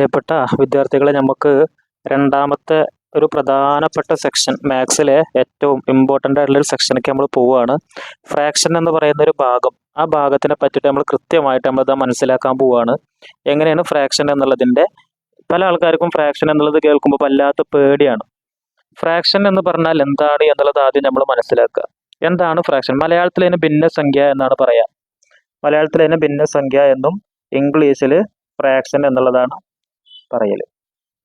പ്രിയപ്പെട്ട വിദ്യാർത്ഥികളെ നമുക്ക് രണ്ടാമത്തെ ഒരു പ്രധാനപ്പെട്ട സെക്ഷൻ മാത്സിലെ ഏറ്റവും ഇമ്പോർട്ടന്റ് ആയിട്ടുള്ള ഒരു സെക്ഷനിലേക്ക് നമ്മൾ പോവുകയാണ് ഫ്രാക്ഷൻ എന്ന് പറയുന്ന ഒരു ഭാഗം ആ ഭാഗത്തിനെ പറ്റിയിട്ട് നമ്മൾ കൃത്യമായിട്ട് നമ്മളത് മനസ്സിലാക്കാൻ പോവുകയാണ് എങ്ങനെയാണ് ഫ്രാക്ഷൻ എന്നുള്ളതിന്റെ? പല ആൾക്കാർക്കും ഫ്രാക്ഷൻ എന്നുള്ളത് കേൾക്കുമ്പോൾ വല്ലാത്ത പേടിയാണ്. ഫ്രാക്ഷൻ എന്ന് പറഞ്ഞാൽ എന്താണ് എന്നുള്ളത് ആദ്യം നമ്മൾ മനസ്സിലാക്കുക. എന്താണ് ഫ്രാക്ഷൻ മലയാളത്തിൽ അതിന് ഭിന്നസംഖ്യ എന്നാണ് പറയാം. മലയാളത്തിൽ അതിന് ഭിന്നസംഖ്യ എന്നും ഇംഗ്ലീഷിൽ ഫ്രാക്ഷൻ എന്നുള്ളതാണ്. പറയൽ.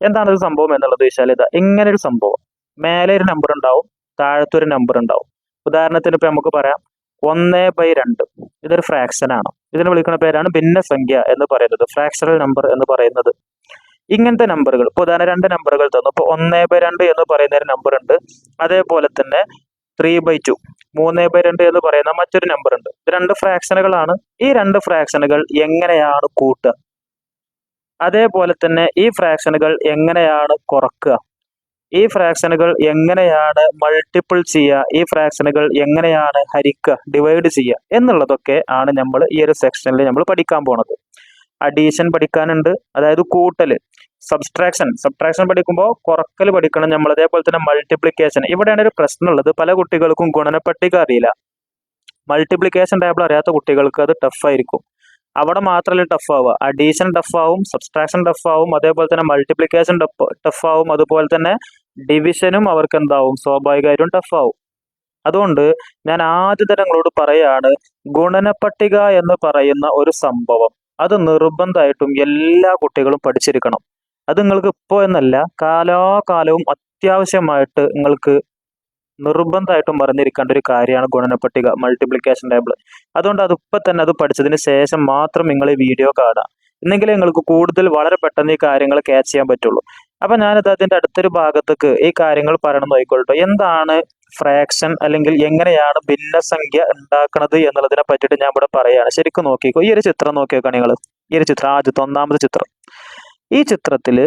എന്താണ് ഇത് സംഭവം എന്നുള്ളത് വെച്ചാൽ ഇതാ ഇങ്ങനെ ഒരു സംഭവം. മേലെ ഒരു നമ്പർ ഉണ്ടാവും താഴത്തെ ഒരു നമ്പർ ഉണ്ടാവും. ഉദാഹരണത്തിന് ഇപ്പൊ നമുക്ക് പറയാം ഒന്ന് ബൈ രണ്ട്. ഇതൊരു ഫ്രാക്ഷൻ ആണ്. ഇതിനെ വിളിക്കുന്ന പേരാണ് ഭിന്നസംഖ്യ എന്ന് പറയുന്നത്. ഫ്രാക്ഷണൽ നമ്പർ എന്ന് പറയുന്നത്. ഇങ്ങനത്തെ നമ്പറുകൾ ഇപ്പൊ ഉദാഹരണം രണ്ട് നമ്പറുകൾ തന്നു. ഇപ്പൊ ഒന്ന് ബൈ രണ്ട് എന്ന് പറയുന്ന ഒരു നമ്പർ ഉണ്ട്. അതേപോലെ തന്നെ ത്രീ ബൈ ടു മൂന്ന് ബൈ രണ്ട് എന്ന് പറയുന്ന മറ്റൊരു നമ്പർ ഉണ്ട്. രണ്ട് ഫ്രാക്ഷനുകളാണ് ഈ രണ്ട് ഫ്രാക്ഷനുകൾ എങ്ങനെയാണ് കൂട്ടുക? അതേപോലെ തന്നെ ഈ ഫ്രാക്ഷനുകൾ എങ്ങനെയാണ് കുറക്കുക? ഈ ഫ്രാക്ഷനുകൾ എങ്ങനെയാണ് മൾട്ടിപ്പിൾ ചെയ്യുക? ഈ ഫ്രാക്ഷനുകൾ എങ്ങനെയാണ് ഹരിക്കുക? ഡിവൈഡ് ചെയ്യുക? എന്നുള്ളതൊക്കെ ആണ് നമ്മൾ ഈ ഒരു സെക്ഷനിൽ നമ്മൾ പഠിക്കാൻ പോണത്. അഡീഷൻ പഠിക്കാനുണ്ട്. അതായത് കൂട്ടൽ സബ്സ്ട്രാക്ഷൻ സബ്ട്രാക്ഷൻ പഠിക്കുമ്പോൾ കുറക്കൽ പഠിക്കണം നമ്മൾ. അതേപോലെ തന്നെ മൾട്ടിപ്ലിക്കേഷൻ ഇവിടെയാണ് ഒരു പ്രശ്നമുള്ളത് പല കുട്ടികൾക്കും ഗുണനപ്പട്ടിക അറിയില്ല. മൾട്ടിപ്ലിക്കേഷൻ ടേബിൾ അറിയാത്ത കുട്ടികൾക്ക് അത് ടഫ് ആയിരിക്കും. അവിടെ മാത്രമല്ല ടഫ് ആവുക. അഡീഷൻ ടഫ് ആവും സബ്സ്ട്രാക്ഷൻ ടഫ് ആവും അതേപോലെ തന്നെ മൾട്ടിപ്ലിക്കേഷൻ ടഫ് ആവും അതുപോലെ തന്നെ ഡിവിഷനും അവർക്ക് എന്താവും? സ്വാഭാവികമായിട്ടും ടഫ് ആവും. അതുകൊണ്ട് ഞാൻ ആദ്യം തന്നെ നിങ്ങളോട് പറയാണ് ഗുണനപ്പട്ടിക എന്ന് പറയുന്ന ഒരു സംഭവം. അത് നിർബന്ധമായിട്ടും എല്ലാ കുട്ടികളും പഠിച്ചിരിക്കണം. അത് നിങ്ങൾക്ക് ഇപ്പോൾ എന്നല്ല കാലാകാലവും അത്യാവശ്യമായിട്ട് നിങ്ങൾക്ക് നിർബന്ധമായിട്ടും പറഞ്ഞിരിക്കേണ്ട ഒരു കാര്യമാണ് ഗുണനപ്പട്ടിക മൾട്ടിപ്ലിക്കേഷൻ ടേബിൾ അതുകൊണ്ട് അത് ഇപ്പം തന്നെ അത് പഠിച്ചതിന് ശേഷം മാത്രം നിങ്ങൾ ഈ വീഡിയോ കാണുക. എന്നെങ്കിലേ നിങ്ങൾക്ക് കൂടുതൽ വളരെ പെട്ടെന്ന് ഈ കാര്യങ്ങൾ ക്യാച്ച് ചെയ്യാൻ പറ്റുള്ളൂ. അപ്പം ഞാനിത് അതിന്റെ അടുത്തൊരു ഭാഗത്തേക്ക് ഈ കാര്യങ്ങൾ പറയണം നോക്കിക്കൊള്ളട്ടോ എന്താണ് ഫ്രാക്ഷൻ അല്ലെങ്കിൽ എങ്ങനെയാണ് ഭിന്നസംഖ്യ ഉണ്ടാക്കുന്നത് എന്നുള്ളതിനെ പറ്റിയിട്ട് ഞാൻ ഇവിടെ പറയുകയാണ്. ശരിക്കും നോക്കിക്കോ. ഈ ഒരു ചിത്രം നോക്കിയേക്കോ നിങ്ങൾ ഈ ഒരു ചിത്രം ആദ്യത്തെ ഒന്നാമത്തെ ചിത്രം. ഈ ചിത്രത്തിൽ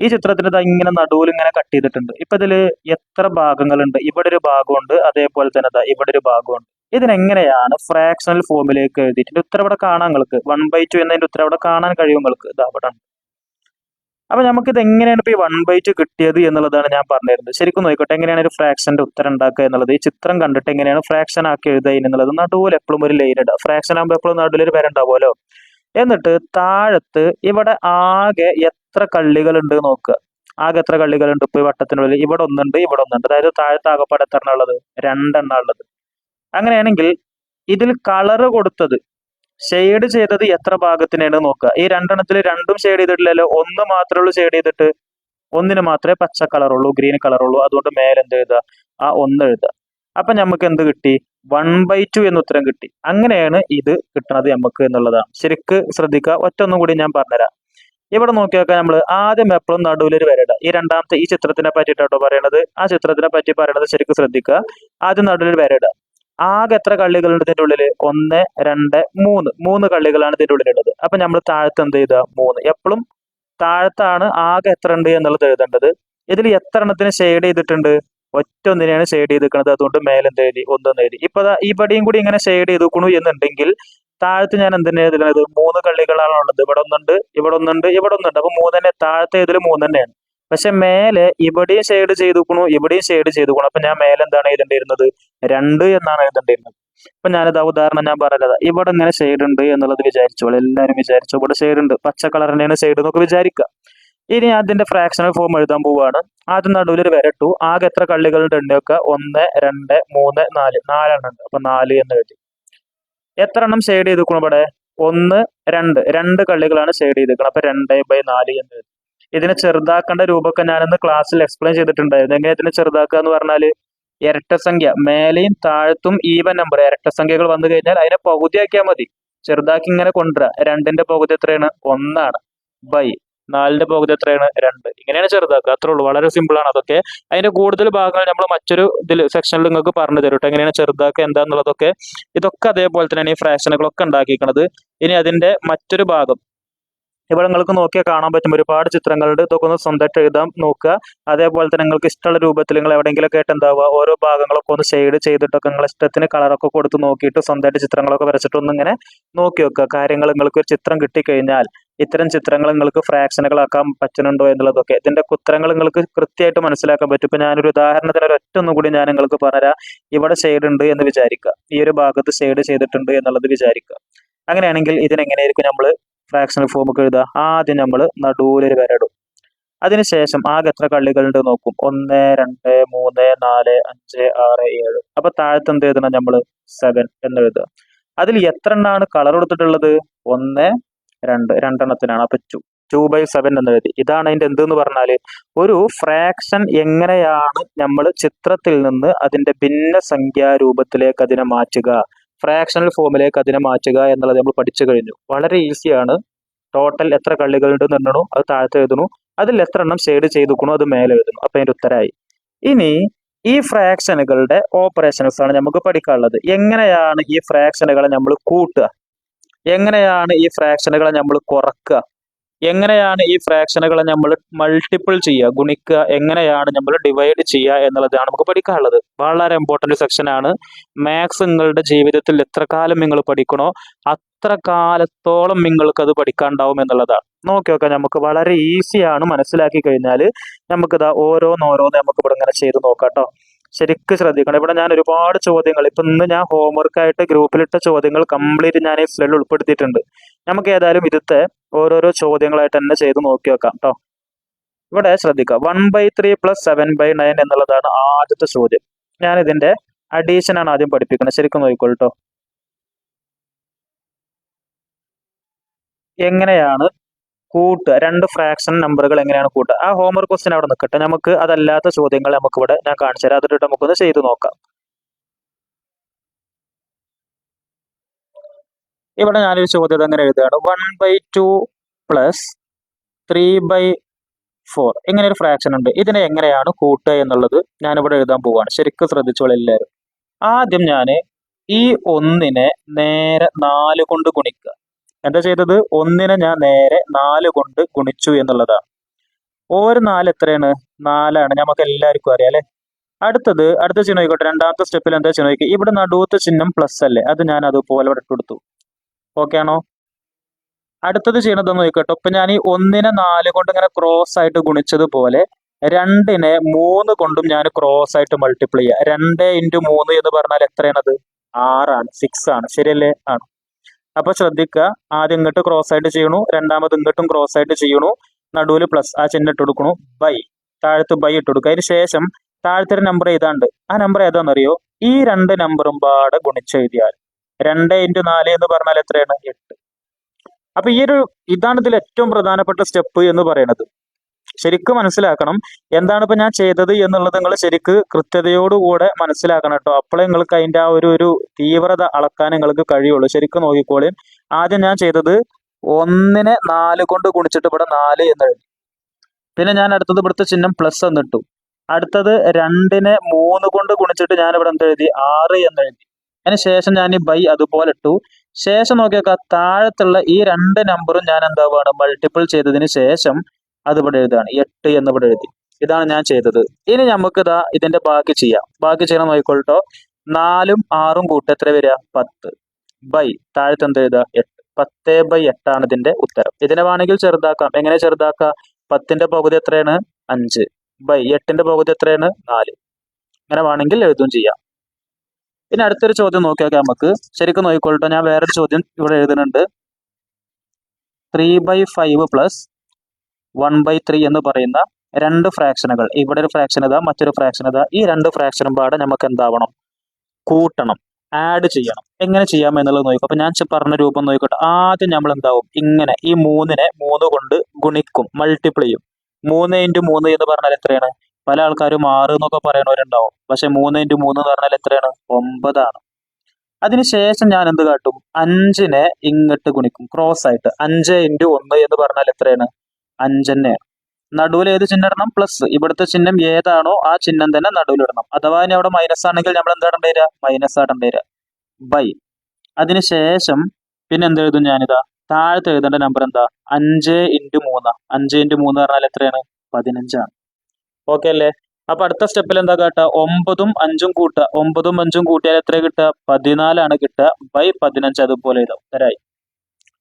ഈ ചിത്രത്തിന് ഇതാ ഇങ്ങനെ നടുവിൽ ഇങ്ങനെ കട്ട് ചെയ്തിട്ടുണ്ട്. ഇപ്പൊ ഇതിൽ എത്ര ഭാഗങ്ങളുണ്ട്? ഇവിടെ ഒരു ഭാഗമുണ്ട് അതേപോലെ തന്നെ ദാ ഇവിടെ ഒരു ഭാഗമുണ്ട്. ഇതിനെങ്ങനെയാണ് ഫ്രാക്ഷണൽ ഫോമിലേക്ക് എഴുതിയിട്ട് ഉത്തരം ഇവിടെ കാണാൻ നിങ്ങൾക്ക്. വൺ ബൈ ടു എന്നതിന്റെ ഉത്തരം ഇവിടെ കാണാൻ കഴിയും നിങ്ങൾക്ക്. ഇതാ അവിടെ അപ്പൊ നമുക്ക് ഇത് എങ്ങനെയാണ് ഇപ്പൊ ഈ വൺ ബൈ ടു കിട്ടിയത് എന്നുള്ളതാണ് ഞാൻ പറഞ്ഞിരുന്നത്. ശരിക്കും നോക്കട്ടെ എങ്ങനെയാണ് ഒരു ഫ്രാക്ഷന്റെ ഉത്തരം ഉണ്ടാക്കുക എന്നുള്ളത്? ഈ ചിത്രം കണ്ടിട്ട് എങ്ങനെയാണ് ഫ്രാക്ഷൻ ആക്കി എഴുതുക എന്നുള്ളത്? നടുവിൽ എപ്പോഴും ഒരു ലൈൻ ഇടുക. ഫ്രാക്ഷൻ ആകുമ്പോൾ എപ്പോഴും നടുവിൽ ഒരു വരണ്ടാവുമല്ലോ എന്നിട്ട് താഴത്ത് ഇവിടെ ആകെ എത്ര കള്ളികൾ ഉണ്ട് നോക്കുക. ആകെ എത്ര കള്ളികൾ ഉണ്ട് ഇപ്പൊ ഈ വട്ടത്തിനുള്ളിൽ? ഇവിടെ ഒന്നുണ്ട് ഇവിടെ ഒന്നുണ്ട്. അതായത് താഴത്ത് ആകെപ്പാടെ എത്ര ഉള്ളത്? രണ്ടെണ്ണ ഉള്ളത്. അങ്ങനെയാണെങ്കിൽ ഇതിൽ കളറ് കൊടുത്തത് ഷെയ്ഡ് ചെയ്തത് എത്ര ഭാഗത്തിനാണ് നോക്കുക. ഈ രണ്ടെണ്ണത്തിൽ രണ്ടും ഷെയ്ഡ് ചെയ്തിട്ടില്ലല്ലോ. ഒന്ന് മാത്രമേ ഉള്ളൂ ഷെയ്ഡ് ചെയ്തിട്ട്. ഒന്നിന് മാത്രമേ പച്ച കളറുള്ളൂ ഗ്രീൻ കളറുള്ളൂ അതുകൊണ്ട് മേലെന്ത് എഴുതുക? ആ ഒന്ന് എഴുതുക. അപ്പൊ നമുക്ക് എന്ത് കിട്ടി? വൺ ബൈ ടു എന്ന് ഉത്തരം കിട്ടി. അങ്ങനെയാണ് ഇത് കിട്ടുന്നത് നമുക്ക് എന്നുള്ളതാണ്. ശരിക്ക് ശ്രദ്ധിക്കുക. ഒറ്റ ഒന്നും കൂടി ഞാൻ പറഞ്ഞുതരാം. ഇവിടെ നോക്കിയാൽ നമ്മൾ ആദ്യം എപ്പോഴും നടുവിലൊരു വരട ഈ രണ്ടാമത്തെ ഈ ചിത്രത്തിനെ പറ്റിയിട്ടോ പറയണത്. ആ ചിത്രത്തിനെ പറ്റി പറയണത് ശരിക്ക് ശ്രദ്ധിക്കുക. ആദ്യം നടുവിൽ വരയിടുക. ആകെ എത്ര കള്ളികളുണ്ട് ഇതിന്റെ ഉള്ളിൽ ഒന്ന് രണ്ട് മൂന്ന്. മൂന്ന് കള്ളികളാണ് ഇതിന്റെ ഉള്ളിലുള്ളത്. അപ്പൊ നമ്മൾ താഴത്ത് എന്ത് ചെയ്ത മൂന്ന്. എപ്പോഴും താഴത്താണ് ആകെ എത്ര ഉണ്ട് എന്നുള്ളത് എഴുതേണ്ടത്. ഇതിൽ എത്ര എണ്ണത്തിന് ഷെയ്ഡ് ചെയ്തിട്ടുണ്ട്? ഒറ്റ ഒന്നിനെയാണ് ഷെയ്ഡ് ചെയ്ത് നിൽക്കുന്നത് അതുകൊണ്ട് മേലെന്ത് എഴുതി? ഒന്നെന്ന് എഴുതി. ഇപ്പൊ ഇവിടെയും കൂടി ഇങ്ങനെ ഷെയ്ഡ് ചെയ്തിരിക്കണു എന്നുണ്ടെങ്കിൽ താഴത്ത് ഞാൻ എന്തിനാ എഴുതുന്നത് മൂന്ന് കള്ളികളാണ് ഉള്ളത്. ഇവിടെ ഒന്നുണ്ട് ഇവിടെ ഒന്നുണ്ട് ഇവിടെ ഒന്നുണ്ട്. അപ്പൊ മൂന്നെ താഴത്തെ ഇതിൽ മൂന്നെണ്ണയാണ് പക്ഷെ മേലെ ഇവിടെയും ഷെയ്ഡ് ചെയ്തുക്കണു ഇവിടെയും ഷെയ്ഡ് ചെയ്തുക്കണു. അപ്പൊ ഞാൻ മേലെ എന്താണ് എഴുതേണ്ടിയിരുന്നത്? രണ്ട് എന്നാണ് എഴുതേണ്ടിയിരുന്നത്. അപ്പൊ ഞാനിതാ ഉദാഹരണം ഞാൻ പറഞ്ഞത്. ഇവിടെ ഇങ്ങനെ ഷെയ്ഡ് ഉണ്ട് എന്നുള്ളത് വിചാരിച്ചോളൂ. എല്ലാവരും വിചാരിച്ചു ഇവിടെ ഷെയ്ഡ് ഉണ്ട്. പച്ച കളറിന്റെയാണ് ഷെയ്ഡ് എന്നൊക്കെ വിചാരിക്കുക ഇനി അതിന്റെ ഫ്രാക്ഷണൽ ഫോം എഴുതാൻ പോവുകയാണ് ആദ്യം നടുവിൽ ഒരു ആകെ എത്ര കള്ളികളുണ്ട് എണ്ണയൊക്കെ ഒന്ന് രണ്ട് മൂന്ന് നാല്. നാലെണ്ണം ഉണ്ട്. അപ്പൊ നാല് എന്ന് എഴുതി. എത്ര എണ്ണം ഷെയ്ഡ് ചെയ്തിരിക്കണം ഇവിടെ? ഒന്ന് രണ്ട്. രണ്ട് കള്ളികളാണ് ഷെയ്ഡ് ചെയ്തിരിക്കണം അപ്പൊ രണ്ട് ബൈ നാല് എന്ന് എഴുതി. ഇതിനെ ചെറുതാക്കേണ്ട രൂപമൊക്കെ ഞാനിന്ന് ക്ലാസ്സിൽ എക്സ്പ്ലെയിൻ ചെയ്തിട്ടുണ്ടായിരുന്നു. എങ്ങനെ ഇതിനെ ചെറുതാക്കുക എന്ന് പറഞ്ഞാൽ ഇരട്ട സംഖ്യ. മേലെയും താഴത്തും ഈവൻ നമ്പർ ഇരട്ട സംഖ്യകൾ വന്നു കഴിഞ്ഞാൽ അതിനെ പകുതിയാക്കിയാൽ മതി. ചെറുതാക്കി ഇങ്ങനെ കൊണ്ടുവരാം രണ്ടിന്റെ പകുതി എത്രയാണ്? ഒന്നാണ്. ബൈ നാലിന്റെ പകുതി എത്രയാണ്? രണ്ട്. ഇങ്ങനെയാണ് ചെറുതാക്കുക. അത്രേ ഉള്ളൂ. വളരെ സിമ്പിൾ ആണ് അതൊക്കെ. അതിന്റെ കൂടുതൽ ഭാഗങ്ങൾ നമ്മൾ മറ്റൊരു ഇതിൽ സെക്ഷനിൽ നിങ്ങൾക്ക് പറഞ്ഞു തരും കേട്ടോ എങ്ങനെയാണ് ചെറുതാക്കുക എന്താന്നുള്ളതൊക്കെ. ഇതൊക്കെ അതേപോലെ തന്നെയാണ് ഈ ഫ്രാക്ഷനുകളൊക്കെ ഉണ്ടാക്കിയിരിക്കുന്നത് ഇനി അതിന്റെ മറ്റൊരു ഭാഗം. ഇവിടെ നിങ്ങൾക്ക് നോക്കിയാൽ കാണാൻ പറ്റും. ഒരുപാട് ചിത്രങ്ങളുണ്ട്. ഇതൊക്കെ ഒന്ന് സ്വന്തമായിട്ട് എഴുതാൻ നോക്കുക. അതേപോലെ തന്നെ നിങ്ങൾക്ക് ഇഷ്ടമുള്ള രൂപത്തിൽ നിങ്ങൾ എവിടെയെങ്കിലൊക്കെ ആയിട്ട് എന്താവുക ഓരോ ഭാഗങ്ങളൊക്കെ ഒന്ന് ഷെയ്ഡ് ചെയ്തിട്ടൊക്കെ നിങ്ങൾ ഇഷ്ടത്തിന് കളറൊക്കെ കൊടുത്ത് നോക്കിയിട്ട് സ്വന്തമായിട്ട് ചിത്രങ്ങളൊക്കെ വരച്ചിട്ട് ഒന്ന് ഇങ്ങനെ നോക്കി വെക്കുക. കാര്യങ്ങൾ നിങ്ങൾക്ക് ഒരു ചിത്രം കിട്ടിക്കഴിഞ്ഞാൽ ഇത്തരം ചിത്രങ്ങൾ നിങ്ങൾക്ക് ഫ്രാക്ഷനുകളാക്കാൻ പറ്റുന്നുണ്ടോ എന്നുള്ളതൊക്കെ. ഇതിന്റെ ഉത്തരങ്ങൾ നിങ്ങൾക്ക് കൃത്യമായിട്ട് മനസ്സിലാക്കാൻ പറ്റും. ഇപ്പൊ ഞാനൊരു ഉദാഹരണത്തിന് ഒരു ഒറ്റ കൂടി ഞാൻ നിങ്ങൾക്ക് പറഞ്ഞുതരാം. ഇവിടെ ഷെയ്ഡ് ഉണ്ട് എന്ന് വിചാരിക്കുക. ഈ ഒരു ഭാഗത്ത് ഷെയ്ഡ് ചെയ്തിട്ടുണ്ട് എന്നുള്ളത് വിചാരിക്കുക. അങ്ങനെയാണെങ്കിൽ ഇതിനെങ്ങനെയായിരിക്കും നമ്മൾ ഫ്രാക്ഷണൽ ഒക്കെ എഴുതുക? ആദ്യം നമ്മൾ നടുവിലൊരു വരടും അതിനുശേഷം ആകെ എത്ര കള്ളികളുണ്ട് നോക്കും. ഒന്ന് രണ്ട് മൂന്ന് നാല് അഞ്ച് ആറ് ഏഴ്. അപ്പൊ താഴത്ത് എന്ത് എഴുതണം? നമ്മൾ സെവൻ എന്ന് എഴുതുക. അതിൽ എത്ര എണ്ണാണ് കളർ കൊടുത്തിട്ടുള്ളത്? ഒന്ന് രണ്ട് രണ്ടെണ്ണത്തിനാണ്. അപ്പൊ ടു ടു ബൈ സെവൻ എന്ന് എഴുതി. ഇതാണ് അതിന്റെ എന്ത് എന്ന് പറഞ്ഞാൽ ഒരു ഫ്രാക്ഷൻ എങ്ങനെയാണ് നമ്മൾ ചിത്രത്തിൽ നിന്ന് അതിന്റെ ഭിന്ന സംഖ്യാ രൂപത്തിലേക്ക് അതിനെ മാറ്റുക? ഫ്രാക്ഷണൽ ഫോമിലേക്ക് അതിനെ മാറ്റുക എന്നുള്ളത് നമ്മൾ പഠിച്ചു കഴിഞ്ഞു. വളരെ ഈസിയാണ് ടോട്ടൽ എത്ര കള്ളികളുണ്ട് എന്ന് എണ്ണണു. അത് താഴത്ത് എഴുതണു അതിൽ എത്ര എണ്ണം ഷെയ്ഡ് ചെയ്തുക്കണു അത് മേലെ എഴുതണു അപ്പൊ അതിന്റെ ഉത്തരായി. ഇനി ഈ ഫ്രാക്ഷനുകളുടെ ഓപ്പറേഷൻസ് ആണ് നമുക്ക് പഠിക്കാനുള്ളത്. എങ്ങനെയാണ് ഈ ഫ്രാക്ഷനുകളെ നമ്മൾ കൂട്ടുക? എങ്ങനെയാണ് ഈ ഫ്രാക്ഷനുകളെ നമ്മൾ കുറക്കുക? എങ്ങനെയാണ് ഈ ഫ്രാക്ഷനുകളെ നമ്മൾ മൾട്ടിപ്പിൾ ചെയ്യുക? ഗുണിക്കുക? എങ്ങനെയാണ് നമ്മൾ ഡിവൈഡ് ചെയ്യുക എന്നുള്ളതാണ് നമുക്ക് പഠിക്കാനുള്ളത്. വളരെ ഇമ്പോർട്ടന്റ് സെക്ഷൻ ആണ്. മാത്സ് നിങ്ങളുടെ ജീവിതത്തിൽ എത്ര കാലം നിങ്ങൾ പഠിക്കണോ അത്ര കാലത്തോളം നിങ്ങൾക്ക് അത് പഠിക്കാണ്ടാവും എന്നുള്ളതാണ്. നോക്കി നോക്കാം. നമുക്ക് വളരെ ഈസിയാണ് മനസ്സിലാക്കി കഴിഞ്ഞാൽ നമുക്കിതാ ഓരോന്നോരോന്ന് നമുക്ക് ഇവിടെ ഇങ്ങനെ ചെയ്ത് നോക്കാം കേട്ടോ ശരിക്കും ശ്രദ്ധിക്കണം. ഇവിടെ ഞാൻ ഒരുപാട് ചോദ്യങ്ങൾ ഇപ്പൊ ഇന്ന് ഞാൻ ഹോംവർക്ക് ആയിട്ട് ഗ്രൂപ്പിലിട്ട ചോദ്യങ്ങൾ കംപ്ലീറ്റ് ഞാൻ ഈ സ്ലൈഡിൽ ഉൾപ്പെടുത്തിയിട്ടുണ്ട്. നമുക്ക് ഏതായാലും ഇതത്തെ ഓരോരോ ചോദ്യങ്ങളായിട്ട് തന്നെ ചെയ്ത് നോക്കി വെക്കാം കേട്ടോ ഇവിടെ ശ്രദ്ധിക്കുക one by three plus seven by nine എന്നുള്ളതാണ് ആദ്യത്തെ ചോദ്യം. ഞാൻ ഇതിന്റെ അഡീഷൻ ആണ് ആദ്യം പഠിപ്പിക്കുന്നത്. ശരിക്കും നോക്കിക്കോളൂ എങ്ങനെയാണ് കൂട്ടുക രണ്ട് ഫ്രാക്ഷൻ നമ്പറുകൾ എങ്ങനെയാണ് കൂട്ടുക ആ ഹോംവർക്ക് ക്വസ്റ്റ്യൻ അവിടെ നിൽക്കട്ടെ നമുക്ക് അതല്ലാത്ത ചോദ്യങ്ങൾ നമുക്ക് ഇവിടെ ഞാൻ കാണിച്ചു തരാം. അതിട്ട് നമുക്കൊന്ന് ചെയ്തു നോക്കാം. ഇവിടെ ഞാനൊരു ചോദ്യം എങ്ങനെ എഴുതുകയാണ്. One by two plus three by four ഇങ്ങനെ ഒരു ഫ്രാക്ഷൻ ഉണ്ട്. ഇതിനെ എങ്ങനെയാണ് കൂട്ടുക എന്നുള്ളത് ഞാനിവിടെ എഴുതാൻ പോവാണ്. ശരിക്കും ശ്രദ്ധിച്ചോളൂ എല്ലാവരും. ആദ്യം ഞാൻ ഈ ഒന്നിനെ നേരെ നാല് കൊണ്ട് ഗുണിക്കുക. എന്താ ചെയ്തത്? ഒന്നിനെ ഞാൻ നേരെ നാല് കൊണ്ട് ഗുണിച്ചു എന്നുള്ളതാണ് ഒരു നാല് എത്രയാണ്? നാലാണ്. നമുക്ക് എല്ലാവർക്കും അറിയാം അല്ലെ? അടുത്തത് അടുത്ത ചിഹ്നം ആയിക്കോട്ടെ. രണ്ടാമത്തെ സ്റ്റെപ്പിൽ എന്താ ചിഹ്നം ആയിക്കോട്ടെ ഇവിടെ നടുവത്തെ ചിഹ്നം പ്ലസ് അല്ലേ? അത് ഞാൻ അതുപോലെ ഇവിടെ ഇട്ടുകൊടുത്തു. ഓക്കെ ആണോ? അടുത്തത് ചെയ്യണത് നോക്കട്ടെ ഇപ്പൊ ഞാൻ ഈ ഒന്നിനെ നാല് കൊണ്ട് ഇങ്ങനെ ക്രോസ് ആയിട്ട് ഗുണിച്ചതുപോലെ രണ്ടിനെ മൂന്ന് കൊണ്ടും ഞാൻ ക്രോസ് ആയിട്ട് മൾട്ടിപ്ലൈ ചെയ്യുക രണ്ട് ഇന്റു മൂന്ന് എന്ന് പറഞ്ഞാൽ എത്രയാണത്? ആറാണ്. സിക്സ് ആണ്. ശരിയല്ലേ? ആണ്? അപ്പൊ ശ്രദ്ധിക്കുക ആദ്യം ഇങ്ങോട്ട് ക്രോസ് ആയിട്ട് ചെയ്യണു രണ്ടാമത് ഇങ്ങോട്ടും ക്രോസ് ആയിട്ട് ചെയ്യണു. നടുവിൽ പ്ലസ് ആ ചിഹ്നം ഇട്ട് കൊടുക്കണു. ബൈ താഴത്ത് ബൈ ഇട്ട് കൊടുക്കുക അതിന് ശേഷം താഴത്തെ നമ്പർ ഏതാണ്ട് ആ നമ്പർ ഏതാണെന്നറിയോ ഈ രണ്ട് നമ്പറും പാടെ ഗുണിച്ചെഴുതിയാൽ രണ്ട് ഇന്റു നാല് എന്ന് പറഞ്ഞാൽ എത്രയാണ്? എട്ട്. അപ്പൊ ഈ ഒരു ഇതാണ് ഇതിൽ ഏറ്റവും പ്രധാനപ്പെട്ട സ്റ്റെപ്പ് എന്ന് പറയുന്നത്. ശരിക്കും മനസ്സിലാക്കണം. എന്താണ് ഇപ്പൊ ഞാൻ ചെയ്തത് എന്നുള്ളത് നിങ്ങൾ ശരിക്ക് കൃത്യതയോടുകൂടെ മനസ്സിലാക്കണം കേട്ടോ. അപ്പോഴേ നിങ്ങൾക്ക് അതിന്റെ ആ ഒരു ഒരു തീവ്രത അളക്കാൻ നിങ്ങൾക്ക് കഴിയുള്ളൂ. ശരിക്കും നോക്കിക്കോളി. ആദ്യം ഞാൻ ചെയ്തത് ഒന്നിനെ നാല് കൊണ്ട് ഗുണിച്ചിട്ട് ഇവിടെ നാല് എന്ന് എഴുതി. പിന്നെ ഞാൻ അടുത്തത് ഇവിടുത്തെ ചിഹ്നം പ്ലസ് എന്നിട്ടു അടുത്തത് രണ്ടിനെ മൂന്ന് കൊണ്ട് ഗുണിച്ചിട്ട് ഞാൻ ഇവിടെ എന്ത് എഴുതി? ആറ് എന്ന് എഴുതി. അതിന് ശേഷം ഞാൻ ഈ ബൈ അതുപോലെ ഇട്ടു. ശേഷം നോക്കിയൊക്കെ താഴത്തുള്ള ഈ രണ്ട് നമ്പറും ഞാൻ എന്താവുകയാണ് മൾട്ടിപ്പിൾ ചെയ്തതിന് ശേഷം അത് ഇവിടെ എഴുതാണ്. എട്ട് എന്ന് ഇവിടെ എഴുതി. ഇതാണ് ഞാൻ ചെയ്തത്. ഇനി നമുക്ക് ഇതാ ഇതിന്റെ ബാക്കി ചെയ്യാം. ബാക്കി ചെയ്യണം നോക്കിക്കോട്ടോ നാലും ആറും കൂട്ട് എത്ര വരിക? പത്ത്. ബൈ. താഴത്ത് എന്ത് എഴുതുക? എട്ട്. പത്ത് ബൈ എട്ടാണ് ഇതിന്റെ ഉത്തരം. ഇതിനെ വേണമെങ്കിൽ ചെറുതാക്കാം. എങ്ങനെ ചെറുതാക്കാം പത്തിന്റെ പകുതി എത്രയാണ്? അഞ്ച്. ബൈ. എട്ടിന്റെ പകുതി എത്രയാണ്? നാല്. അങ്ങനെ വേണമെങ്കിൽ എഴുതും ചെയ്യാം. ഇനി അടുത്തൊരു ചോദ്യം നോക്കിയാൽ നമുക്ക്. ശരിക്കും നോക്കിക്കോളട്ടോ. ഞാൻ വേറൊരു ചോദ്യം ഇവിടെ എഴുതുന്നുണ്ട്. Three by five plus one by three എന്ന് പറയുന്ന രണ്ട് ഫ്രാക്ഷനുകൾ ഇവിടെ ഒരു ഫ്രാക്ഷൻ ഇതാ മറ്റൊരു ഫ്രാക്ഷൻ ഇതാ. ഈ രണ്ട് ഫ്രാക്ഷനും പാടെ നമുക്ക് എന്താവണം? കൂട്ടണം. ആഡ് ചെയ്യണം. എങ്ങനെ ചെയ്യാം എന്നുള്ളത് നോക്കും. അപ്പൊ ഞാൻ പറഞ്ഞ രൂപം നോക്കട്ടെ. ആദ്യം നമ്മൾ എന്താവും? ഇങ്ങനെ ഈ മൂന്നിനെ മൂന്ന് കൊണ്ട് ഗുണിക്കും മൾട്ടിപ്ലൈ ചെയ്യും. മൂന്ന് ഇന്റു മൂന്ന് എന്ന് പറഞ്ഞാൽ എത്രയാണ്? പല ആൾക്കാരും ആറ് എന്നൊക്കെ പറയണവരുണ്ടാവും. പക്ഷെ മൂന്ന് ഇന്റു മൂന്ന് എന്ന് പറഞ്ഞാൽ എത്രയാണ്? ഒമ്പതാണ്. അതിനുശേഷം ഞാൻ എന്ത് കാട്ടും? അഞ്ചിനെ ഇങ്ങോട്ട് ഗുണിക്കും. ക്രോസ് ആയിട്ട്. അഞ്ച് ഇന്റു ഒന്ന് എന്ന് പറഞ്ഞാൽ എത്രയാണ്? അഞ്ചന്നെ. നടുവിൽ ഏത് ചിഹ്നം ഇടണം? പ്ലസ് ഇവിടുത്തെ ചിഹ്നം ഏതാണോ ആ ചിഹ്നം തന്നെ നടുവിൽ ഇടണം. അഥവാ ഇനി അവിടെ മൈനസ് ആണെങ്കിൽ നമ്മൾ എന്താ ഇടേണ്ടി വരിക? മൈനസ് ആടേണ്ടി വരിക. ബൈ അതിനുശേഷം പിന്നെ എന്ത് എഴുതും ഞാനിതാ? താഴത്ത് എഴുതേണ്ട നമ്പർ എന്താ? അഞ്ച് ഇന്റു മൂന്ന്. അഞ്ച് ഇന്റു മൂന്ന് പറഞ്ഞാൽ എത്രയാണ്? പതിനഞ്ചാണ് ഓക്കെ അല്ലേ? അപ്പൊ അടുത്ത സ്റ്റെപ്പിൽ എന്താ കാട്ടുക? ഒമ്പതും അഞ്ചും കൂട്ടുക. ഒമ്പതും അഞ്ചും കൂട്ടിയാൽ എത്ര കിട്ടുക? പതിനാലാണ് കിട്ടുക. ബൈ പതിനഞ്ച് അതുപോലെ എഴുതാം. ഉത്തരായി.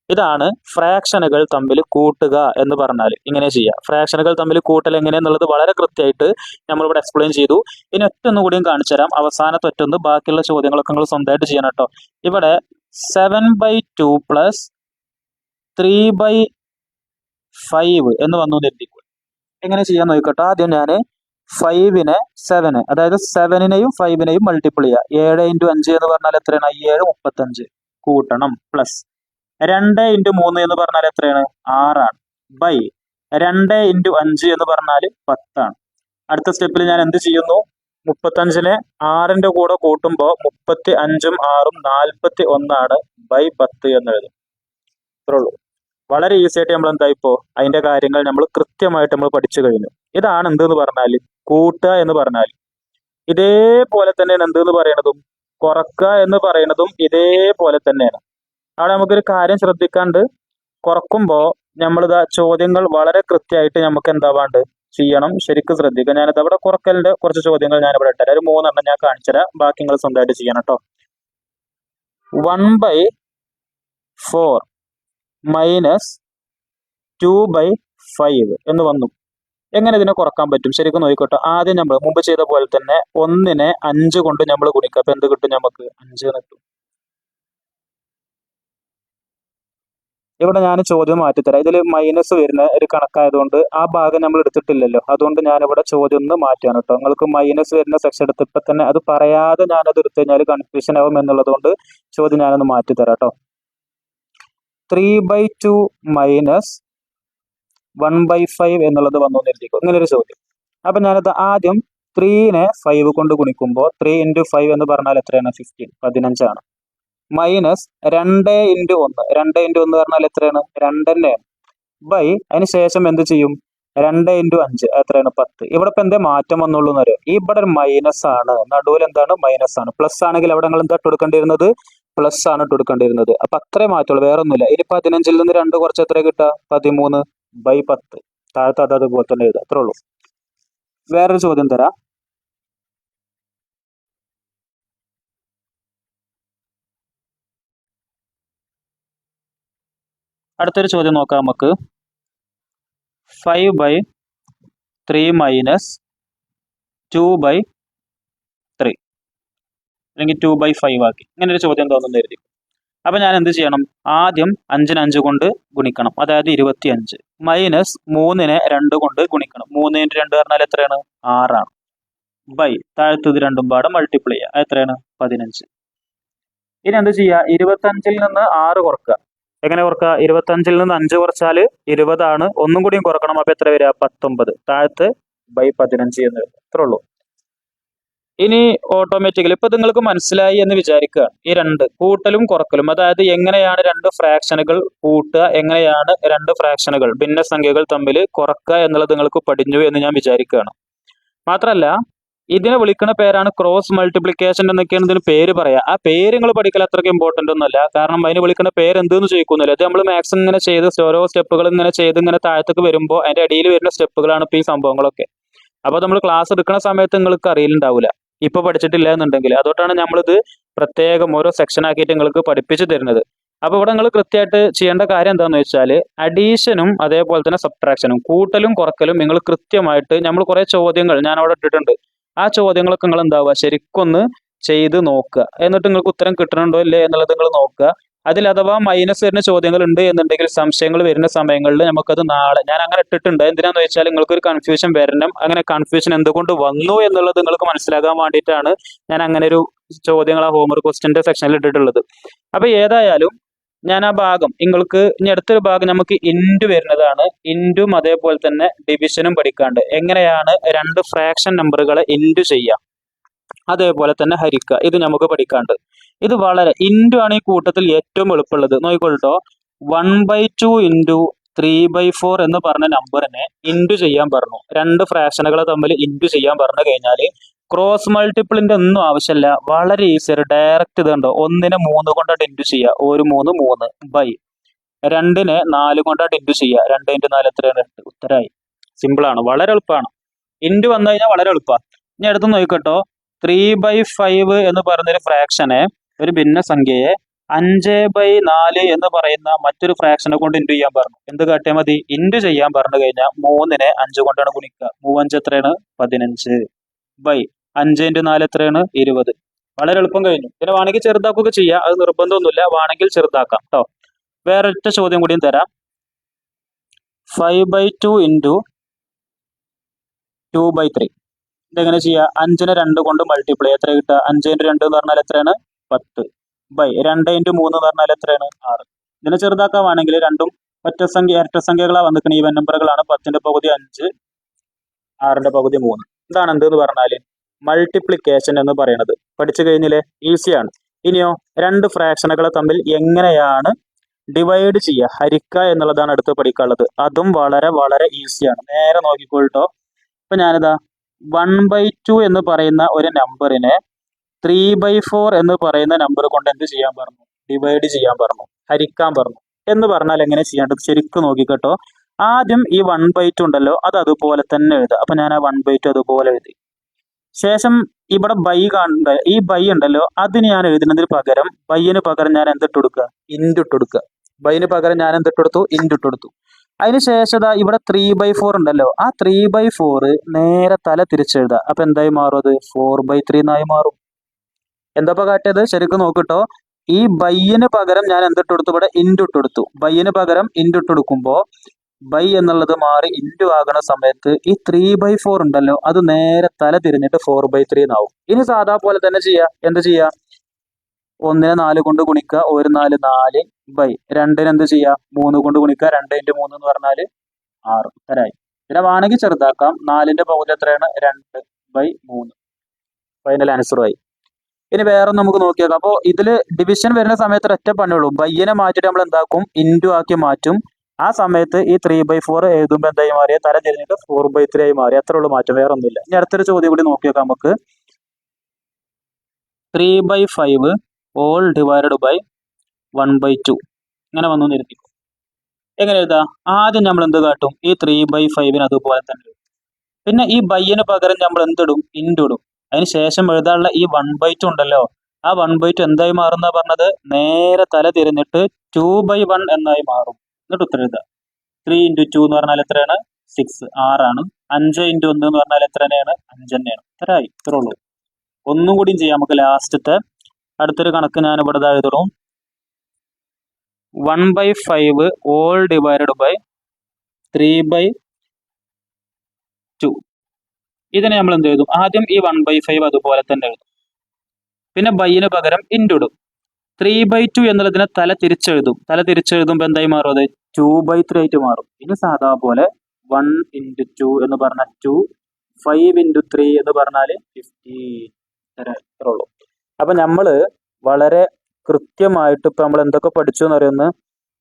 ഇതാണ് ഫ്രാക്ഷനുകൾ തമ്മിൽ കൂട്ടുക എന്ന് പറഞ്ഞാൽ ഇങ്ങനെ ചെയ്യുക ഫ്രാക്ഷനുകൾ തമ്മിൽ കൂട്ടൽ എങ്ങനെയെന്നുള്ളത് വളരെ കൃത്യമായിട്ട് നമ്മളിവിടെ എക്സ്പ്ലെയിൻ ചെയ്തു. ഇനി ഒറ്റ ഒന്നും കൂടിയും കാണിച്ചു തരാം. അവസാനത്തെ ഒറ്റൊന്ന് ബാക്കിയുള്ള ചോദ്യങ്ങളൊക്കെ നിങ്ങൾ സ്വന്തമായിട്ട് ചെയ്യണം കേട്ടോ. ഇവിടെ seven by two plus three by five എന്ന് വന്നു നിർത്തിക്കും എങ്ങനെ ചെയ്യാൻ നോക്കട്ടെ ആദ്യം ഞാൻ ഫൈവിനെ സെവന് അതായത് സെവനിനെയും ഫൈവിനെയും മൾട്ടിപ്പിൾ ചെയ്യുക. ഏഴ് ഇന്റു അഞ്ച് എന്ന് പറഞ്ഞാൽ എത്രയാണ്? ഏഴ് മുപ്പത്തഞ്ച്. കൂട്ടണം. പ്ലസ് രണ്ട് ഇന്റു മൂന്ന് എന്ന് പറഞ്ഞാൽ എത്രയാണ്? ആറാണ്. ബൈ. രണ്ട് ഇന്റു അഞ്ച് എന്ന് പറഞ്ഞാൽ പത്താണ്. അടുത്ത സ്റ്റെപ്പിൽ ഞാൻ എന്ത് ചെയ്യുന്നു? മുപ്പത്തഞ്ചിനെ ആറിന്റെ കൂടെ കൂട്ടുമ്പോൾ മുപ്പത്തി അഞ്ചും ആറും നാൽപ്പത്തി ഒന്നാണ് ബൈ പത്ത് എന്ന് എഴുതും. ഇത്രേ ഉള്ളൂ. വളരെ ഈസി ആയിട്ട് നമ്മൾ എന്താ ഇപ്പോ? അതിന്റെ കാര്യങ്ങൾ നമ്മൾ കൃത്യമായിട്ട് നമ്മൾ പഠിച്ചു കഴിഞ്ഞു. ഇതാണ് എന്തെന്ന് പറഞ്ഞാൽ? കൂട്ടുക എന്ന് പറഞ്ഞാൽ. ഇതേപോലെ തന്നെയാണ് എന്തെന്ന് പറയണതും? കുറക്കുക എന്ന് പറയണതും ഇതേപോലെ തന്നെയാണ്. അവിടെ നമുക്കൊരു കാര്യം ശ്രദ്ധിക്കാണ്ട് കുറക്കുമ്പോൾ നമ്മളിതാ ചോദ്യങ്ങൾ വളരെ കൃത്യമായിട്ട് നമുക്ക് എന്താവാണ്ട് ചെയ്യണം. ശരിക്കും ശ്രദ്ധിക്കുക ഞാനിത് അവിടെ കുറക്കലിന്റെ കുറച്ച് ചോദ്യങ്ങൾ ഞാൻ ഇവിടെ ഇട്ടു ഒരു മൂന്നെണ്ണം ഞാൻ കാണിച്ചുതരാം ബാക്കി നിങ്ങൾ സ്വന്തമായിട്ട് ചെയ്യണം കേട്ടോ one by four minus two by five എന്ന് വന്നു. എങ്ങനെ ഇതിനെ കുറയ്ക്കാൻ പറ്റും? ശരിക്കും നോക്കിക്കോട്ടെ. ആദ്യം നമ്മൾ മുമ്പ് ചെയ്ത പോലെ തന്നെ ഒന്നിനെ അഞ്ച് കൊണ്ട് നമ്മൾ ഗുണിക്കുക അപ്പൊ എന്ത് കിട്ടും നമുക്ക്? അഞ്ച് കിട്ടും. ഇവിടെ ഞാൻ ചോദ്യം മാറ്റിത്തരാം. ഇതിൽ മൈനസ് വരുന്ന ഒരു കണക്കായതുകൊണ്ട് ആ ഭാഗം നമ്മൾ എടുത്തിട്ടില്ലല്ലോ. അതുകൊണ്ട് ഞാൻ ഇവിടെ ചോദ്യം ഒന്ന് മാറ്റാണ് കേട്ടോ. നിങ്ങൾക്ക് മൈനസ് വരുന്ന സെക്ഷൻ എടുത്ത് ഇപ്പൊ തന്നെ അത് പറയാതെ ഞാൻ അത് എടുത്തു കഴിഞ്ഞാൽ കൺഫ്യൂഷൻ ആവും എന്നുള്ളതുകൊണ്ട് ചോദ്യം ഞാനൊന്ന് മാറ്റിത്തരാം കേട്ടോ. Three by two minus one by five എന്നുള്ളത് വന്നു എഴുതിക്കും. ഇങ്ങനെ ഒരു ചോദ്യം. അപ്പൊ ഞാനത് ആദ്യം ത്രീനെ ഫൈവ് കൊണ്ട് ഗുണിക്കുമ്പോൾ ത്രീ ഇന്റു ഫൈവ് എന്ന് പറഞ്ഞാൽ എത്രയാണ്? ഫിഫ്റ്റീൻ പതിനഞ്ചാണ്. മൈനസ് രണ്ട് ഇന്റു ഒന്ന്. രണ്ട് ഇന്റു ഒന്ന് പറഞ്ഞാൽ എത്രയാണ്? രണ്ട് തന്നെയാണ്. ബൈ അതിന് ശേഷം എന്ത് ചെയ്യും? രണ്ട് ഇന്റു അഞ്ച് എത്രയാണ്? പത്ത്. ഇവിടെ ഇപ്പം എന്തേ മാറ്റം വന്നുള്ളൂ എന്നറിയോ ഇവിടെ ഒരു മൈനസ് ആണ്. നടുവിൽ എന്താണ്? മൈനസ് ആണ്. പ്ലസ് ആണെങ്കിൽ അവിടെ നിങ്ങൾ എന്താ കൊടുക്കേണ്ടിയിരുന്നത്? പ്ലസ് ആണ് കൊടുക്കേണ്ടിയിരുന്നത്. അപ്പൊ അത്രേ മാറ്റുള്ളൂ വേറെ ഒന്നുമില്ല. ഇനി പതിനഞ്ചിൽ നിന്ന് രണ്ട് കുറച്ച് എത്ര കിട്ടുക? പതിമൂന്ന് ബൈ പത്ത്. താഴത്തെ അത് അതുപോലെ തന്നെ എഴുതുക. അത്രേ ഉള്ളൂ. വേറൊരു ചോദ്യം തരാം. അടുത്തൊരു ചോദ്യം നോക്കാം നമുക്ക്. Five by three minus two by three അല്ലെങ്കിൽ ടു ബൈ ഫൈവ് ആക്കി. ഇങ്ങനൊരു ചോദ്യം തോന്നുന്നു എഴുതി. അപ്പൊ ഞാൻ എന്ത് ചെയ്യണം? ആദ്യം അഞ്ചിന് അഞ്ച് കൊണ്ട് ഗുണിക്കണം. അതായത് ഇരുപത്തി അഞ്ച് മൈനസ് മൂന്നിനെ രണ്ട് കൊണ്ട് ഗുണിക്കണം. മൂന്ന് ഇന്റു രണ്ട് പറഞ്ഞാൽ എത്രയാണ്? ആറാണ്. ബൈ താഴത്തത് രണ്ടും പാടെ മൾട്ടിപ്ലൈ ചെയ്യുക. എത്രയാണ്? പതിനഞ്ച്. ഇനി എന്ത് ചെയ്യുക? ഇരുപത്തഞ്ചിൽ നിന്ന് ആറ് കുറക്കുക. എങ്ങനെ കുറക്കുക? ഇരുപത്തഞ്ചിൽ നിന്ന് അഞ്ച് കുറച്ചാൽ ഇരുപതാണ്. ഒന്നും കൂടിയും കുറക്കണം. അപ്പൊ എത്ര വരിക? പത്തൊമ്പത്. താഴത്ത് ബൈ പതിനഞ്ച് എന്ന് വരും. അത്രേ ഉള്ളൂ. ഇനി ഓട്ടോമാറ്റിക്കലി ഇപ്പൊ നിങ്ങൾക്ക് മനസ്സിലായി എന്ന് വിചാരിക്കുക. ഈ രണ്ട് കൂട്ടലും കുറക്കലും. അതായത് എങ്ങനെയാണ് രണ്ട് ഫ്രാക്ഷനുകൾ കൂട്ടുക? എങ്ങനെയാണ് രണ്ട് ഫ്രാക്ഷനുകൾ ഭിന്നസംഖ്യകൾ തമ്മിൽ കുറക്കുക എന്നുള്ളത് നിങ്ങൾക്ക് പഠിഞ്ഞു എന്ന് ഞാൻ വിചാരിക്കുകയാണ്. മാത്രല്ല ഇതിനെ വിളിക്കുന്ന പേരാണ് ക്രോസ് മൾട്ടിപ്ലിക്കേഷൻ എന്നൊക്കെയാണ് ഇതിന് പേര് പറയാ. ആ പേര് നിങ്ങൾ പഠിക്കൽ അത്രയ്ക്ക് ഇമ്പോർട്ടന്റ് ഒന്നുമല്ല. കാരണം അതിന് വിളിക്കുന്ന പേര് എന്തെന്ന് ചോദിക്കുന്നില്ല. ഇത് നമ്മൾ മാക്സ് ഇങ്ങനെ ചെയ്ത് ഓരോ സ്റ്റെപ്പുകൾ ഇങ്ങനെ ചെയ്ത് ഇങ്ങനെ താഴത്തേക്ക് വരുമ്പോൾ അതിന്റെ അടിയിൽ വരുന്ന സ്റ്റെപ്പുകളാണ് ഇപ്പോൾ ഈ സംഭവങ്ങളൊക്കെ. അപ്പോൾ നമ്മൾ ക്ലാസ് എടുക്കുന്ന സമയത്ത് നിങ്ങൾക്ക് അറിയില്ലുണ്ടാവില്ല ഇപ്പൊ പഠിച്ചിട്ടില്ല എന്നുണ്ടെങ്കിൽ. അതുകൊണ്ടാണ് നമ്മളിത് പ്രത്യേകം ഓരോ സെക്ഷൻ ആക്കിയിട്ട് നിങ്ങൾക്ക് പഠിപ്പിച്ചു തരുന്നത്. അപ്പോൾ ഇവിടെ നിങ്ങൾ കൃത്യമായിട്ട് ചെയ്യേണ്ട കാര്യം എന്താണെന്ന് വെച്ചാൽ അഡീഷനും അതേപോലെ തന്നെ സബ്ട്രാക്ഷനും കൂട്ടലും കുറക്കലും നിങ്ങൾ കൃത്യമായിട്ട് നമ്മൾ കുറേ ചോദ്യങ്ങൾ ഞാൻ അവിടെ ഇട്ടിട്ടുണ്ട്. ആ ചോദ്യങ്ങളൊക്കെ നിങ്ങൾ എന്താവുക ശരിക്കൊന്ന് ചെയ്ത് നോക്കുക. എന്നിട്ട് നിങ്ങൾക്ക് ഉത്തരം കിട്ടണുണ്ടോ ഇല്ലേ എന്നുള്ളത് നിങ്ങൾ നോക്കുക. അതിൽ അഥവാ മൈനസ് വരുന്ന ചോദ്യങ്ങൾ ഉണ്ട് എന്നുണ്ടെങ്കിൽ സംശയങ്ങൾ വരുന്ന സമയങ്ങളിൽ നമുക്കത് നാളെ ഞാൻ അങ്ങനെ ഇട്ടിട്ടുണ്ട്. എന്തിനാന്ന് വെച്ചാൽ നിങ്ങൾക്ക് ഒരു കൺഫ്യൂഷൻ വരണം. അങ്ങനെ കൺഫ്യൂഷൻ എന്തുകൊണ്ട് വന്നു എന്നുള്ളത് നിങ്ങൾക്ക് മനസ്സിലാകാൻ വേണ്ടിയിട്ടാണ് ഞാൻ അങ്ങനെ ഒരു ചോദ്യങ്ങൾ ആ ഹോംവർക്ക് ക്വസ്റ്റിന്റെ സെക്ഷനിൽ ഇട്ടിട്ടുള്ളത്. അപ്പൊ ഏതായാലും ഞാൻ ആ ഭാഗം. നിങ്ങൾക്ക് ഇനി അടുത്തൊരു ഭാഗം നമുക്ക് ഇന്റു വരുന്നതാണ്. ഇന്റും അതേപോലെ തന്നെ ഡിവിഷനും പഠിക്കാണ്ട്. എങ്ങനെയാണ് രണ്ട് ഫ്രാക്ഷൻ നമ്പറുകളെ ഇന്റു ചെയ്യുക അതേപോലെ തന്നെ ഹരിക്കുക ഇത് നമുക്ക് പഠിക്കാണ്ട്. ഇത് വളരെ ഇന്റു ആണ് ഈ കൂട്ടത്തിൽ ഏറ്റവും എളുപ്പമുള്ളത്. നോക്കിക്കൊള്ളട്ടോ one by two into three by four എന്ന് പറഞ്ഞ നമ്പറിനെ ഇന്റു ചെയ്യാൻ പറഞ്ഞു. രണ്ട് ഫ്രാക്ഷനുകളെ തമ്മിൽ ഇന്റു ചെയ്യാൻ പറഞ്ഞു കഴിഞ്ഞാൽ ക്രോസ് മൾട്ടിപ്പിളിന്റെ ഒന്നും ആവശ്യമില്ല. വളരെ ഈസി ഡയറക്റ്റ് ഇത് കണ്ടോ ഒന്നിനെ മൂന്ന് കൊണ്ടാണ് ഇന്റു ചെയ്യുക. ഒരു മൂന്ന് മൂന്ന് ബൈ രണ്ടിനെ നാല് കൊണ്ടാണ് ഇന്റു ചെയ്യുക. രണ്ട് ഇന്റു നാല് എത്രയാണ്? സിമ്പിൾ ആണ്. വളരെ എളുപ്പമാണ്. ഇന്റു വന്നു കഴിഞ്ഞാൽ വളരെ എളുപ്പമാണ് ഇനി അടുത്ത് നോക്കിക്കട്ടോ. ത്രീ ബൈ ഫൈവ് എന്ന് പറഞ്ഞൊരു ഫ്രാക്ഷനെ ഒരു ഭിന്നസംഖ്യയെ അഞ്ച് ബൈ നാല് എന്ന് പറയുന്ന മറ്റൊരു ഫ്രാക്ഷനെ കൊണ്ട് ഇന്റു ചെയ്യാൻ പറഞ്ഞു. എന്ത് കാട്ടിയാൽ മതി? ഇന്റു ചെയ്യാൻ പറഞ്ഞു കഴിഞ്ഞാൽ മൂന്നിനെ അഞ്ച് കൊണ്ടാണ് ഗുണിക്കുക. മൂവഞ്ച് എത്രയാണ്? പതിനഞ്ച് ബൈ അഞ്ച് ഇന്റു നാല് എത്രയാണ്? ഇരുപത്. വളരെ എളുപ്പം കഴിഞ്ഞു. പിന്നെ വേണമെങ്കിൽ ചെറുതാക്കുക ചെയ്യാം. അത് നിർബന്ധമൊന്നുമില്ല. വേണമെങ്കിൽ ചെറുതാക്കാം കേട്ടോ വേറൊറ്റ ചോദ്യം കൂടിയും തരാം. Five by two into two by three ഇതെങ്ങനെ ചെയ്യുക അഞ്ചിനെ രണ്ട് കൊണ്ട് മൾട്ടിപ്ലൈ എത്ര കിട്ടുക? അഞ്ച് ഇന്റു രണ്ട് എന്ന് പറഞ്ഞാൽ എത്രയാണ്? പത്ത്. ബൈ രണ്ട് ഇന്റു മൂന്ന് എന്ന് പറഞ്ഞാൽ എത്രയാണ്? ആറ്. ഇതിനെ ചെറുതാക്കാവാണെങ്കിൽ രണ്ടും ഒറ്റ സംഖ്യ ഒറ്റ സംഖ്യകളാണ് വന്നിരിക്കുന്ന ഈവൻ നമ്പറുകളാണ് പത്തിന്റെ പകുതി അഞ്ച് ആറിന്റെ പകുതി മൂന്ന്. ഇതാണ് എന്തെന്ന് പറഞ്ഞാൽ മൾട്ടിപ്ലിക്കേഷൻ എന്ന് പറയുന്നത് പഠിച്ചു കഴിഞ്ഞില്ലേ? ഈസിയാണ് ഇനിയോ രണ്ട് ഫ്രാക്ഷനുകളെ തമ്മിൽ എങ്ങനെയാണ് ഡിവൈഡ് ചെയ്യുക? ഹരിക്കുക എന്നുള്ളതാണ് അടുത്ത് പഠിക്കാനുള്ളത്. അതും വളരെ വളരെ ഈസിയാണ് നേരെ നോക്കിക്കോട്ടോ ഇപ്പൊ ഞാനിതാ വൺ ബൈ ടു എന്ന് പറയുന്ന ഒരു നമ്പറിനെ ത്രീ ബൈ ഫോർ എന്ന് പറയുന്ന നമ്പർ കൊണ്ട് എന്ത് ചെയ്യാൻ പറഞ്ഞു? ഡിവൈഡ് ചെയ്യാൻ പറഞ്ഞു. ഹരിക്കാൻ പറഞ്ഞു. എന്ന് പറഞ്ഞാൽ എങ്ങനെ ചെയ്യേണ്ടത് ശരിക്കും നോക്കിക്കട്ടോ. ആദ്യം ഈ വൺ ബൈ ടു ഉണ്ടല്ലോ അത് അതുപോലെ തന്നെ എഴുതുക. അപ്പൊ ഞാൻ ആ വൺ ബൈ ടു അതുപോലെ എഴുതി. ശേഷം ഇവിടെ ബൈ കാണുന്ന ഈ ബൈ ഉണ്ടല്ലോ അതിന് ഞാൻ എഴുതുന്നതിന് പകരം ബൈന് പകരം ഞാൻ എന്തിട്ട് കൊടുക്കുക? ഇൻഡ് കൊടുക്കുക. ബൈന് പകരം ഞാൻ എന്തിട്ട് കൊടുത്തു? ഇൻഡ് കൊടുത്തു. അതിന് ശേഷം ഇവിടെ ത്രീ ബൈ ഫോർ ഉണ്ടല്ലോ ആ ത്രീ ബൈ ഫോർ നേരെ തല തിരിച്ചെഴുതുക. അപ്പൊ എന്തായി മാറും അത്? ഫോർ ബൈ ത്രീ എന്നായി മാറും. എന്താ കാട്ടിയത്? ശരിക്കും നോക്കിട്ടോ. ഈ ബൈയിന് പകരം ഞാൻ എന്തിട്ട് കൊടുത്തു ഇവിടെ ഇട്ട് കൊടുത്തു ബൈയിന് പകരം ഇട്ട് കൊടുക്കുമ്പോ ബൈ എന്നുള്ളത് മാറി ഇന്റു ആകുന്ന സമയത്ത് ഈ ത്രീ ബൈ ഫോർ ഉണ്ടല്ലോ അത് നേരെ തല തിരിഞ്ഞിട്ട് ഫോർ ബൈ ത്രീ എന്നാവും. ഇനി സാധാ പോലെ തന്നെ ചെയ്യാ. എന്ത് ചെയ്യാ? ഒന്നിനെ നാല് കൊണ്ട് ഗുണിക്കുക ഒരു നാല് നാല് ബൈ. രണ്ടിന് എന്ത് ചെയ്യാ? മൂന്ന് കൊണ്ട് ഗുണിക്കുക രണ്ട് ഇന്റു മൂന്ന് എന്ന് പറഞ്ഞാൽ ആറ്. ഉത്തരായി പിന്നെ വേണമെങ്കിൽ ചെറുതാക്കാം. നാലിന്റെ പകുതി എത്രയാണ്? രണ്ട് ബൈ മൂന്ന്. ഫൈനൽ ആൻസറുമായി ഇനി വേറെ നമുക്ക് നോക്കിയേക്കാം. അപ്പോൾ ഇതിൽ ഡിവിഷൻ വരുന്ന സമയത്ത് ഒറ്റ പണിയുള്ളൂ ബയ്യനെ മാറ്റിയിട്ട് നമ്മൾ എന്താക്കും? ഇന്റു ആക്കി മാറ്റും. ആ സമയത്ത് ഈ ത്രീ ബൈ ഫോർ എഴുതുമ്പോൾ എന്തായി മാറിയ? തല തിരിഞ്ഞിട്ട് ഫോർ ബൈ ത്രീ ആയി മാറി. അത്ര ഉള്ളൂ മാറ്റം. വേറെ ഒന്നുമില്ല ഇനി അടുത്തൊരു ചോദ്യം കൂടി നോക്കിയേക്കാം നമുക്ക്. Three by five all divided by one by two ഇങ്ങനെ വന്നു നിരത്തിക്കും എങ്ങനെ എഴുതാ? ആദ്യം നമ്മൾ എന്ത് കാട്ടും? ഈ ത്രീ ബൈ ഫൈവിന് അതുപോലെ തന്നെ. പിന്നെ ഈ ബൈന് പകരം നമ്മൾ എന്തിടും ഇൻഡിടും അതിന് ശേഷം എഴുതാനുള്ള ഈ വൺ ബൈ ടു ഉണ്ടല്ലോ ആ വൺ ബൈ ടു എന്തായി മാറുന്ന പറഞ്ഞത്? നേരെ തല തിരിഞ്ഞിട്ട് ടു ബൈ വൺ എന്നായി മാറും. എന്നിട്ട് ഉത്തരം എഴുതുക. ത്രീ ഇന്റു ടു എന്ന് പറഞ്ഞാൽ എത്രയാണ്? സിക്സ് ആറാണ്. അഞ്ച് ഇന്റു ഒന്ന് എന്ന് പറഞ്ഞാൽ എത്ര തന്നെയാണ്? അഞ്ച് തന്നെയാണ്. ഇത്രയായി. ഇത്രേ ഉള്ളൂ. ഒന്നും കൂടിയും ചെയ്യാം. നമുക്ക് ലാസ്റ്റത്തെ അടുത്തൊരു കണക്ക് ഞാൻ ഇവിടെ തുടങ്ങും one by five all divided by three by two ഇതിനെ നമ്മൾ എന്ത് എഴുതും? ആദ്യം ഈ വൺ ബൈ ഫൈവ് അതുപോലെ തന്നെ എഴുതും. പിന്നെ ബൈന് പകരം ഇന്റു ഇടും. ത്രീ ബൈ ടു എന്നുള്ളതിനെ തല തിരിച്ചെഴുതും. തല തിരിച്ചെഴുതുമ്പോൾ എന്തായി മാറും അത്? ടു ബൈ ത്രീ ആയിട്ട് മാറും. ഇനി സാധാ പോലെ വൺ ഇന്റു ടു എന്ന് പറഞ്ഞാൽ ടു ഫൈവ് ഇന്റു ത്രീ എന്ന് പറഞ്ഞാൽ ഫിഫ്റ്റീൻ ഇത്ര ഉള്ളൂ. അപ്പൊ നമ്മൾ വളരെ കൃത്യമായിട്ട് ഇപ്പൊ നമ്മൾ എന്തൊക്കെ പഠിച്ചു എന്ന് പറയുന്നത്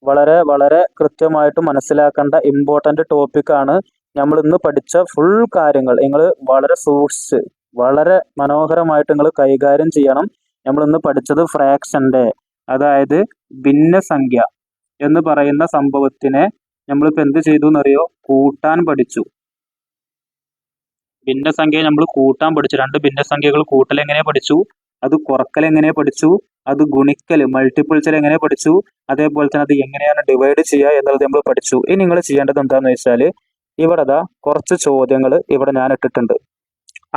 വളരെ വളരെ കൃത്യമായിട്ട് മനസ്സിലാക്കേണ്ട ഇമ്പോർട്ടന്റ് ടോപ്പിക്കാണ് നമ്മൾ ഇന്ന് പഠിച്ച ഫുൾ കാര്യങ്ങൾ നിങ്ങൾ വളരെ സൂക്ഷിച്ച് വളരെ മനോഹരമായിട്ട് നിങ്ങൾ കൈകാര്യം ചെയ്യണം. നമ്മൾ ഇന്ന് പഠിച്ചത് ഫ്രാക്ഷന്റെ അതായത് ഭിന്നസംഖ്യ എന്ന് പറയുന്ന സംഭവത്തിനെ നമ്മളിപ്പോൾ എന്ത് ചെയ്തു എന്നറിയോ? കൂട്ടാൻ പഠിച്ചു. ഭിന്നസംഖ്യയെ നമ്മൾ കൂട്ടാൻ പഠിച്ചു. രണ്ട് ഭിന്നസംഖ്യകൾ കൂട്ടൽ എങ്ങനെ പഠിച്ചു? അത് കുറക്കൽ എങ്ങനെ പഠിച്ചു? അത് ഗുണിക്കൽ മൾട്ടിപ്പിൾസിൽ എങ്ങനെ പഠിച്ചു? അതേപോലെ തന്നെ അത് എങ്ങനെയാണ് ഡിവൈഡ് ചെയ്യുക എന്നുള്ളത് നമ്മൾ പഠിച്ചു. ഇനി നിങ്ങൾ ചെയ്യേണ്ടത് എന്താണെന്ന് വെച്ചാൽ ഇവിടെ ദാ കുറച്ച് ചോദ്യങ്ങൾ ഇവിടെ ഞാൻ ഇട്ടിട്ടുണ്ട്.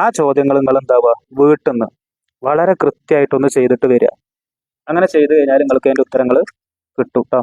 ആ ചോദ്യങ്ങൾ നിങ്ങൾ എന്താവുക വീട്ടിൽ നിന്ന് വളരെ കൃത്യമായിട്ടൊന്ന് ചെയ്തിട്ട് വരിക. അങ്ങനെ ചെയ്ത് കഴിഞ്ഞാൽ നിങ്ങൾക്ക് അതിന്റെ ഉത്തരങ്ങൾ കിട്ടും കേട്ടോ